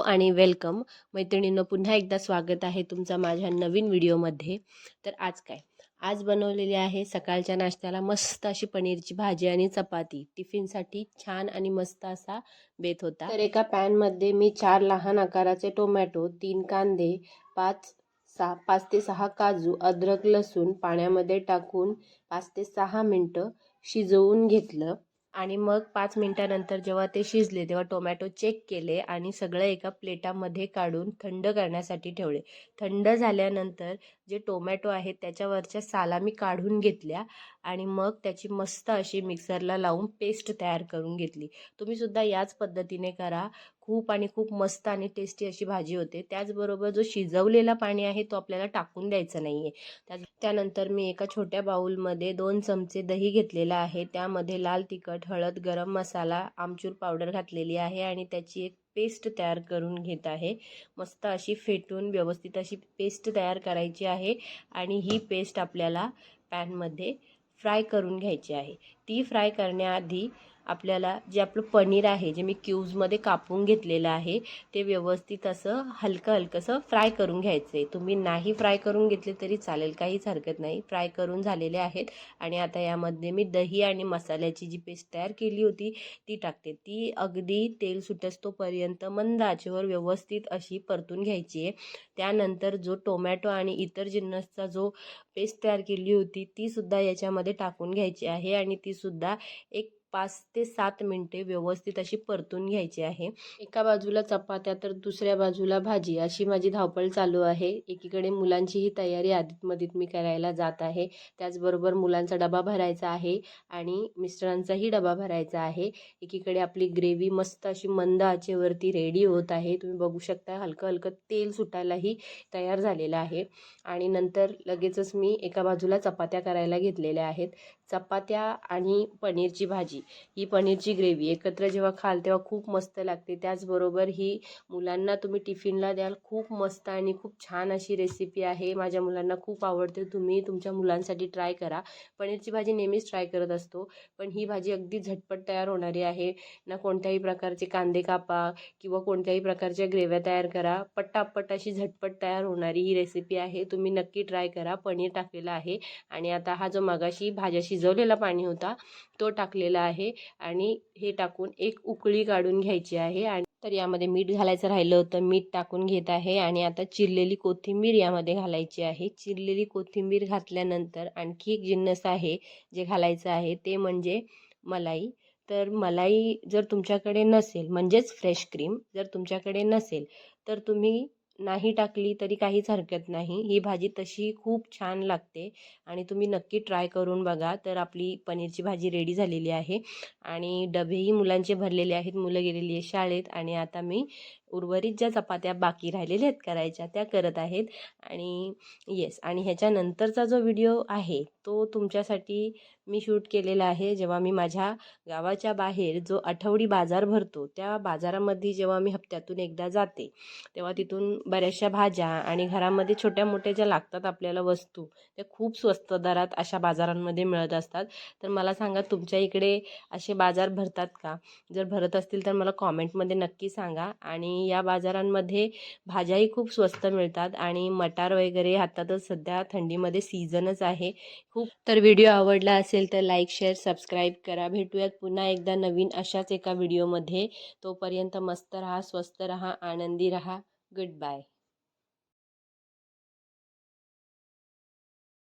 आणि वेलकम. मैत्रिणींना पुन्हा एकदा स्वागत आहे तुमचा माझ्या नवीन व्हिडिओमध्ये. तर आज काय? आज बनवलेली आहे सकाळच्या नाश्त्याला मस्त अशी पनीरची भाजी आणि चपाती. टिफिनसाठी छान आणि मस्त असा बेत होता. तर एका पॅनमध्ये मी चार लहान आकाराचे टोमॅटो तीन कांदे पाच सहा पाच ते सहा काजू अद्रक लसूण पाण्यामध्ये टाकून पाच ते सहा मिनटं शिजवून घेतलं. आणि मग पाच मिनटानंतर जेव्हा ते शिजले तेव्हा टोमॅटो चेक केले आणि सगळं एका प्लेटामध्ये काढून थंड करण्यासाठी ठेवले. थंड झाल्यानंतर जे टोमॅटो आहेत त्याच्यावरच्या साला मी काढून घेतल्या आणि मग त्याची मस्त अशी मिक्सरला लावून पेस्ट तयार करून घेतली. तुम्ही सुद्धा याच पद्धतीने करा. खूप आणि खूप मस्त आणि टेस्टी अशी भाजी होते. त्याचबरोबर जो शिजवलेला पाणी आहे तो आपल्याला टाकून द्यायचा नाही आहे त्या त्यानंतर मी एका छोट्या बाऊलमध्ये दोन चमचे दही घेतलेला आहे. त्यामध्ये लाल तिखट हळद गरम मसाला आमचूर पावडर घातलेली आहे आणि त्याची एक पेस्ट तयार करून घेत आहे. मस्त अशी फेटून व्यवस्थित अशी पेस्ट तयार करायची आहे आणि ही पेस्ट आपल्याला पॅनमध्ये फ्राय करून घ्यायची आहे. ती फ्राय करण्याआधी आपल्याला जे आपलं पनीर आहे जे मी क्यूजमध्ये कापून घेतलेलं आहे ते व्यवस्थित असं हलकं हलकंसं फ्राय करून घ्यायचं आहे तुम्ही नाही फ्राय करून घेतले तरी चालेल काहीच हरकत नाही. फ्राय करून झालेले आहेत आणि आता यामध्ये मी दही आणि मसाल्याची जी पेस्ट तयार केली होती ती टाकते. ती अगदी तेल सुटस्तोपर्यंत मंद आचेवर व्यवस्थित अशी परतून घ्यायची आहे. त्यानंतर जो टोमॅटो आणि इतर जिन्नसचा जो पेस्ट तयार केली होती तीसुद्धा याच्यामध्ये टाकून घ्यायची आहे आणि तीसुद्धा एक पाच ते सात मिनटे व्यवस्थित अशी परतून घ्यायची आहे. एका बाजूला चपात्या तर दुसऱ्या बाजूला भाजी. अशी माझी धावपळ चालू आहे. एकीकडे मुलांचीही तयारी आधीत मधीत मी करायला जात आहे. त्याचबरोबर मुलांचा डबा भरायचा आहे आणि मिस्टरांचाही डबा भरायचा आहे. एकीकडे आपली ग्रेव्ही मस्त अशी मंद आचेवरती रेडी होत आहे. तुम्ही बघू शकता हलकं हलकं तेल सुटायलाही तयार झालेलं आहे. आणि नंतर लगेचच मी एका बाजूला चपात्या करायला घेतलेल्या आहेत. चपात्या आणि पनीरची भाजी. ही पनीरची ग्रेव्ही एकत्र जेव्हा खाल तेव्हा खूप मस्त लागते. त्याचबरोबर ही मुलांना तुम्ही टिफिनला द्याल खूप मस्त आणि खूप छान अशी रेसिपी आहे. माझ्या मुलांना खूप आवडते. तुम्ही तुमच्या मुलांसाठी ट्राय करा. पनीरची भाजी नेहमीच ट्राय करत असतो. पण ही भाजी अगदी झटपट तयार होणारी आहे. ना कोणत्याही प्रकारचे कांदे कापा किंवा कोणत्याही प्रकारच्या ग्रेव्या तयार करा. पट्टापट अशी झटपट तयार होणारी ही रेसिपी आहे. तुम्ही नक्की ट्राय करा. पनीर टाकलेलं आहे. आणि आता हा जो मगाशी भाज्याशी शिजवलेला पाणी होता तो टाकलेला आहे आणि हे टाकून एक उकळी काढून घ्यायची आहे आणि तर यामध्ये मीठ घालायचं राहिलं होतं मीठ टाकून घेत आहे आणि आता चिरलेली कोथिंबीर यामध्ये घालायची आहे. चिरलेली कोथिंबीर घातल्यानंतर आणखी एक जिन्नस आहे जे घालायचं आहे ते म्हणजे मलाई. तर मलाई जर तुमच्याकडे नसेल म्हणजेच फ्रेश क्रीम जर तुमच्याकडे नसेल तर तुम्ही नाही टाकली तरी काहीच हरकत नाही. ही भाजी तशी खूप छान लागते आणि तुम्ही नक्की ट्राय करून बघा. तर आपली पनीरची भाजी रेडी झालेली आहे आणि डबेही मुलांचे भरलेले आहेत. मुलं गेलेली आहे शाळेत आणि आता मी उर्वरित ज्या चपात्या बाकी राहिलेल्या आहेत करायच्या त्या करत आहेत. आणि येस आणि ह्याच्यानंतरचा जो व्हिडिओ आहे तो तुमच्यासाठी मी शूट केलेला आहे. जेव्हा मी माझ्या गावाच्या बाहेर जो आठवडी बाजार भरतो त्या बाजारामध्ये जेव्हा मी हप्त्यातून एकदा जाते तेव्हा तिथून बऱ्याचशा भाज्या आणि घरामध्ये छोट्या मोठ्या ज्या लागतात आपल्याला वस्तू त्या खूप स्वस्त दरात अशा बाजारांमध्ये मिळत असतात. तर मला सांगा तुमच्या इकडे असे बाजार भरतात का? जर भरत असतील तर मला कॉमेंटमध्ये नक्की सांगा. आणि या बाजारांमध्ये भाज्याही खूप स्वस्त मिळतात आणि मटार वगैरे आता तर सध्या थंडीमध्ये सीझनच आहे. खूप तर व्हिडिओ आवडला असेल तर लाईक शेअर सबस्क्राईब करा. भेटूयात पुन्हा एकदा नवीन अशाच एका व्हिडिओमध्ये. तोपर्यंत मस्त रहा स्वस्त रहा आनंदी रहा. Good bye